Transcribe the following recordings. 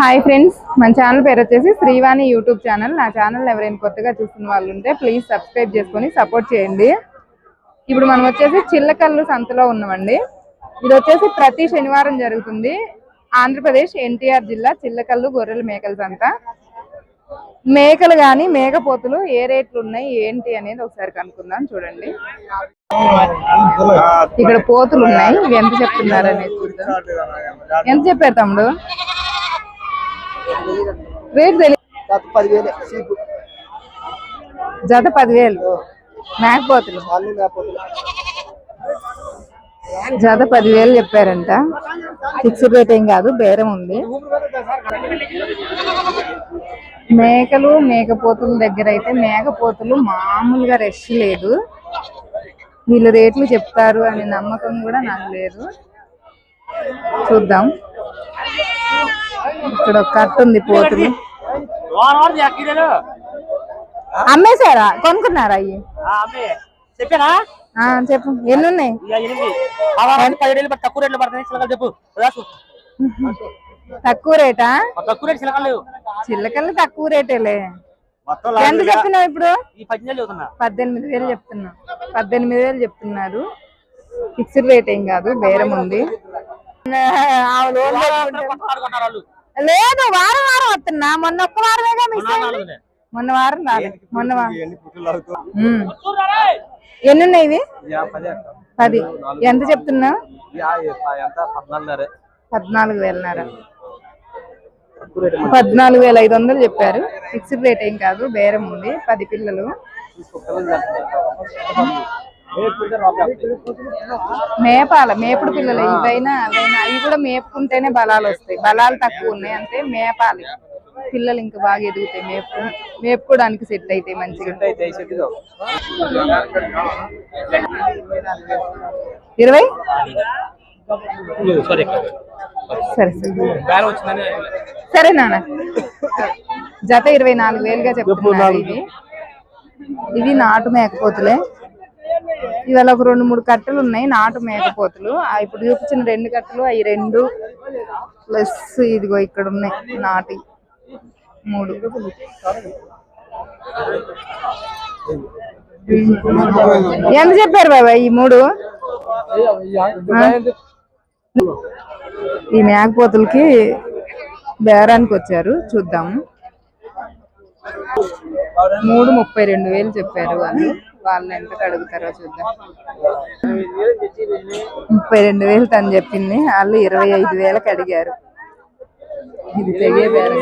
Hi friends మన channel పేరు వచ్చేసి శ్రీవాణి యూట్యూబ్ ఛానల్. నా ఛానల్ ఎవరైనా కొత్తగా చూస్తున్న వాళ్ళు ఉంటే ప్లీజ్ సబ్స్క్రైబ్ చేసుకొని సపోర్ట్ చేయండి. ఇప్పుడు మనం వచ్చేసి చిల్లకల్లు సంతలో ఉన్నామండి. ఇది వచ్చేసి ప్రతి శనివారం జరుగుతుంది. ఆంధ్రప్రదేశ్ ఎన్టీఆర్ జిల్లా చిల్లకల్లు గొర్రెల మేకల సంత. మేకలు కానీ మేకపోతులు ఏ రేట్లు ఉన్నాయి ఏంటి అనేది ఒకసారి కనుక్కుందాం చూడండి. ఇక్కడ పోతులు ఉన్నాయి. ఇవి ఎంత చెప్తున్నారు అనేది ఎంత చెప్పారు తమ్ముడు? రేట్ తెలియదు జత పదివేలు మేకపోతులు జత పదివేలు. చెప్పారంట. ఫిక్స్డ్ రేట్ ఏం కాదు బేరం ఉంది. మేకలు మేకపోతుల దగ్గర అయితే మేకపోతులు మామూలుగా రష్ లేదు. వీళ్ళు రేట్లు చెప్తారు అనే నమ్మకం కూడా నాకు లేదు. చూద్దాం. ఇక్కడ ఒక కట్ట ఉంది పోతులు. అమ్మేశారా? కొనుక్కున్నారా అయ్యి? చెప్పానా ఆ, చెప్పు. ఎన్ని ఉన్నాయి తక్కువ రేట్లు చిలకలు చెప్పు తక్కువ రేటా? తక్కువ రేటు చిలకలు లేవు. చిల్లకల్లు తక్కువ రేటేలే. ఎంత చెప్తున్నావు ఇప్పుడు? ఈ పద్దెనిమిది వేలు చెప్తున్నా. పద్దెనిమిది వేలు చెప్తున్నారు. ఫిక్స్డ్ రేట్ ఏం కాదు బేరం ఉంది. లేదు వారం వారం వస్తున్నా. మొన్న ఒక్క వారమేగా మిస్ అయింది. మొన్న వారం రాలేదు మొన్న వారం. ఎన్ని ఉన్నాయి ఇవి? పది ఎంత చెప్తున్నా? పద్నాలుగు వేలన్నర. పద్నాలుగు వేల ఐదు వందలు చెప్పారు. ఫిక్స్డ్ రేట్ ఏం కాదు బేరం ఉంది. పది పిల్లలు. మేపాల మేపుడు పిల్లలు. ఇవైనా అవైనా అవి కూడా మేపుకుంటేనే బలాలు వస్తాయి. బలాలు తక్కువ ఉన్నాయి అంటే మేపాలి. పిల్లలు ఇంకా బాగా ఎదుగుతాయి. మేపు మేపుకోవడానికి సెట్ అవుతాయి మంచిగా. ఇరవై? సారీ సరే. సరే బేరం వచ్చిందని సరే నాన్న. జత ఇరవై నాలుగు వేలుగా చెప్తున్నారు ఇవి ఇవి నాటు మేకపోతులే. ఇవాళ ఒక రెండు మూడు కట్టలు ఉన్నాయి నాటు మేకపోతులు. ఆ ఇప్పుడు చూపించిన రెండు కట్టలు అవి రెండు ప్లస్ ఇదిగో ఇక్కడ ఉన్నాయి నాటి మూడు. ఎంత చెప్పారు బాబాయ్ ఈ మూడు? ఈ మేకపోతులకి బేరానికి వచ్చారు. చూద్దాము. మూడు ముప్పై రెండు వేలు చెప్పారు వాళ్ళు. వాళ్ళు ఎంత అడుగుతారో చూద్దాం. ముప్పై రెండు వేలు తను చెప్పింది. వాళ్ళు ఇరవై ఐదు వేలకు అడిగారు. ఇది తెగే బేరం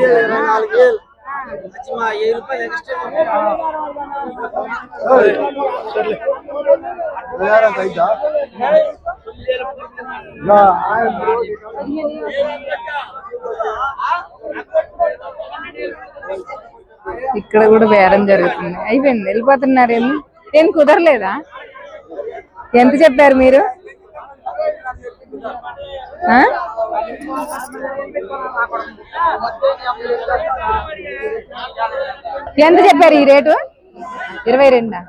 ఇక్కడ కూడా బేరం జరుగుతుంది. అయిపోయింది. వెళ్ళిపోతున్నారేమో ఏం కుదరలేదా? ఎంత చెప్పారు మీరు? ఎంత చెప్పారు ఈ రేటు? ఇరవై రెండా?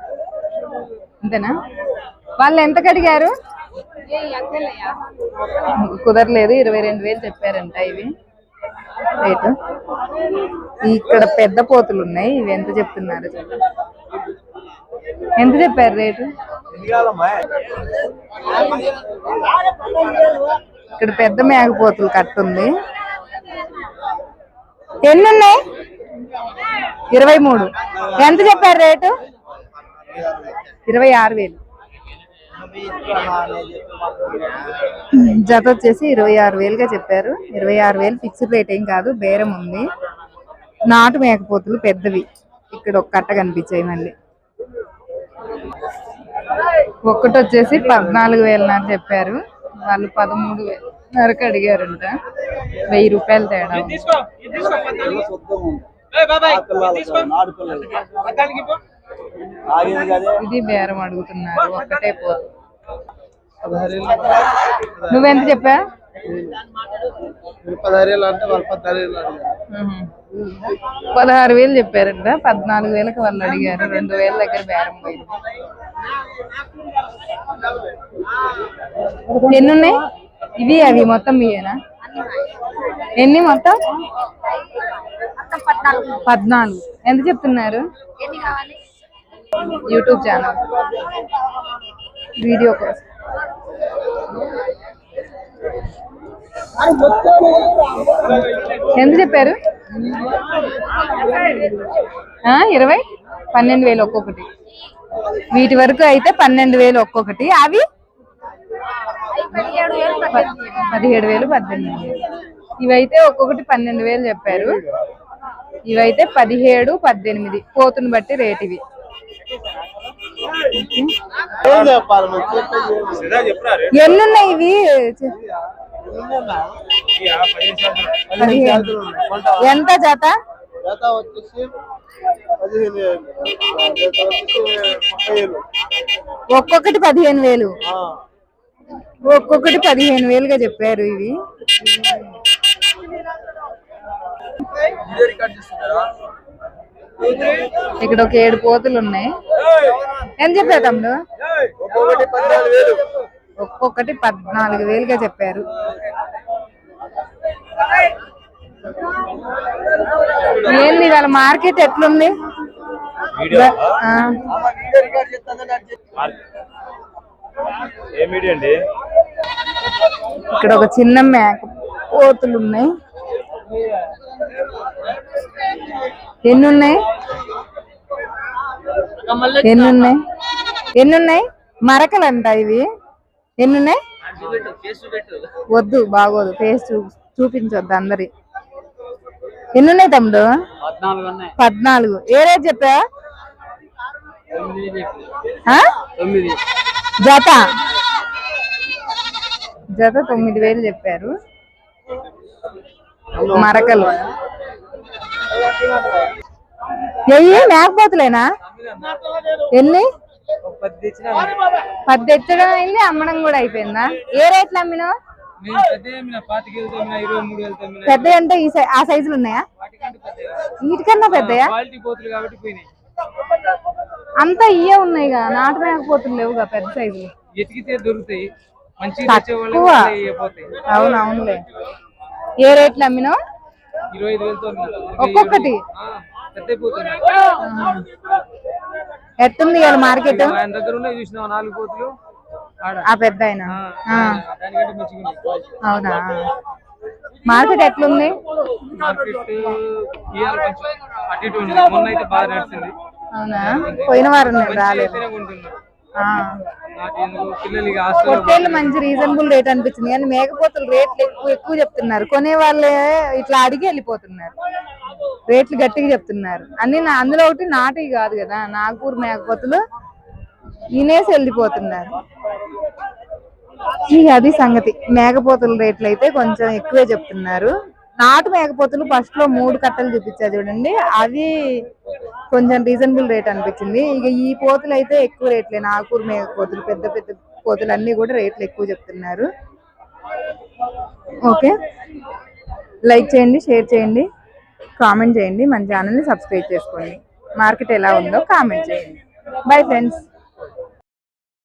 అంతేనా? వాళ్ళు ఎంత కడిగారు? కుదరలేదు ఇరవై రెండు వేలు చెప్పారంట ఇవి. రేటు. ఇక్కడ పెద్ద పోతులు ఉన్నాయి ఇవి ఎంత చెప్తున్నారు ఎంత చెప్పారు రేటు? ఇక్కడ పెద్ద మేకపోతులు కట్టుంది. ఎన్ని ఉన్నాయి ఇరవై మూడు. ఎంత చెప్పారు రేటు? ఇరవై ఆరు వేలు. జత వచ్చేసి ఇరవై ఆరు వేలుగా చెప్పారు. ఇరవై ఆరు వేలు ఫిక్స్డ్ రేట్ ఏం కాదు బేరం ఉంది. నాటు మేకపోతులు పెద్దవి. ఇక్కడ ఒక కట్ట కనిపించాయి మళ్ళీ. ఒక్కటి వచ్చేసి పద్నాలుగు వేలన్నర చెప్పారు. వాళ్ళు పదమూడు వేలన్నరకు అడిగారంట. వెయ్యి రూపాయలు తేడా ఇది బేరం అడుగుతున్నారు. ఒక్కటే పోతు నువ్వెంత చెప్పా. పదహారు వేలు చెప్పారంట. పద్నాలుగు వేలకు వాళ్ళు అడిగారు. రెండు వేల దగ్గర బేరం పోయింది. ఎన్ని ఉన్నాయి ఇవి అవి మొత్తం మీయేనా ఎన్ని మొత్తం? పద్నాలుగు. ఎంత చెప్తున్నారు? YouTube channel. వీడియో కోసం. ఎంత చెప్పారు? ఇరవై? పన్నెండు వేలు ఒక్కొక్కటి. వీటి వరకు అయితే పన్నెండు వేలు ఒక్కొక్కటి. అవి? పదిహేడు వేలు పద్దెనిమిది వేలు. ఇవైతే ఒక్కొక్కటి పన్నెండు వేలు చెప్పారు. ఇవైతే పదిహేడు పద్దెనిమిది. పోతుని బట్టి రేట్ ఇవి. ఏం చెప్పాలి మరి చెప్పేది ఏమి? ఎన్ని ఉన్నాయి ఇవి ఎంత జత? జత వచ్చేసి పదిహేను జత వచ్చేసి ముప్పై వేలు. ఒక్కొక్కటి పదిహేను వేలు. ఒక్కొక్కటి పదిహేను వేలుగా చెప్పారు ఇవి. ఇక్కడ ఒక ఏడు పోతులు ఉన్నాయి. ఎంత చెప్పారు తమ్ముడు? ఒక్కొక్కటి పద్నాలుగు వేలుగా చెప్పారు. ఏంది ఇవాళ మార్కెట్ ఎట్లుంది? ఇక్కడ ఒక చిన్న మేక పోతులు ఉన్నాయి. ఎన్ని ఉన్నాయి ఎన్ని ఉన్నాయి ఎన్ని ఉన్నాయి మరకలు అంట ఇవి ఎన్ని ఉన్నాయి వద్దు బాగోదు. ఫేస్ చూ చూపించొద్దు అందరి. ఎన్ని ఉన్నాయి తమ్ముడు? పద్నాలుగు ఏ రేట్ చెప్పా? జత. జత తొమ్మిది వేలు చెప్పారు. మరకలు. ఎయ్యి మేకపోతులేనా ఎన్ని? పది ఎత్తడం అయింది అమ్మడం కూడా అయిపోయిందా? ఏ రేట్లు అమ్మినావు? పెద్ద అంటే ఈ ఆ సైజులు ఉన్నాయా? వీటికన్నా పెద్దయా అంతా ఇయే ఉన్నాయిగా నాటు మేకపోతులు లేవుగా పెద్ద సైజులు. ఎతికితే దొరుకుతాయి. మంచిగా తెచ్చే వాళ్ళకి తక్కువ. వాళ్ళే ఇవ్వపోతాయి అవును అవునులే. ఏ రేట్లు అమ్మినావు? వేలతో ఒక్కొక్కటి? ఎట్టుంది ఇవాళ మార్కెట్? దగ్గర ఉన్నాయి చూసినావు? నాలుగు పోతులు. ఆ పెద్ద ఆయన అవునా? మార్కెట్ ఎట్లుంది? అవునా? పోయిన వారం రాలేదు. పొట్టేళ్ళు మంచి రీజనబుల్ రేట్ అనిపించింది. కానీ మేకపోతులు రేట్లు ఎక్కువ ఎక్కువ చెప్తున్నారు. కొనే వాళ్ళే ఇట్లా అడిగి వెళ్ళిపోతున్నారు. రేట్లు గట్టిగా చెప్తున్నారు. అన్ని నా- అందులో ఒకటి నాటివి కాదు కదా. నాగపూర్ మేకపోతులు తినేసి వెళ్ళిపోతున్నారు. ఇక అది సంగతి. మేకపోతుల రేట్లు అయితే కొంచెం ఎక్కువే చెప్తున్నారు. నాటు మేకపోతులు ఫస్ట్లో మూడు కట్టలు చూపించా చూడండి. అవి కొంచెం రీజనబుల్ రేట్ అనిపించింది. ఇక ఈ పోతులు అయితే ఎక్కువ రేట్లే నాగపూర్ మేకపోతులు పెద్ద పెద్ద పోతులు అన్ని కూడా రేట్లు ఎక్కువ చెప్తున్నారు. ఓకే. లైక్ చేయండి షేర్ చేయండి కామెంట్ చేయండి. మన ఛానల్ని సబ్స్క్రైబ్ చేసుకోండి. మార్కెట్ ఎలా ఉందో కామెంట్ చేయండి. Bye friends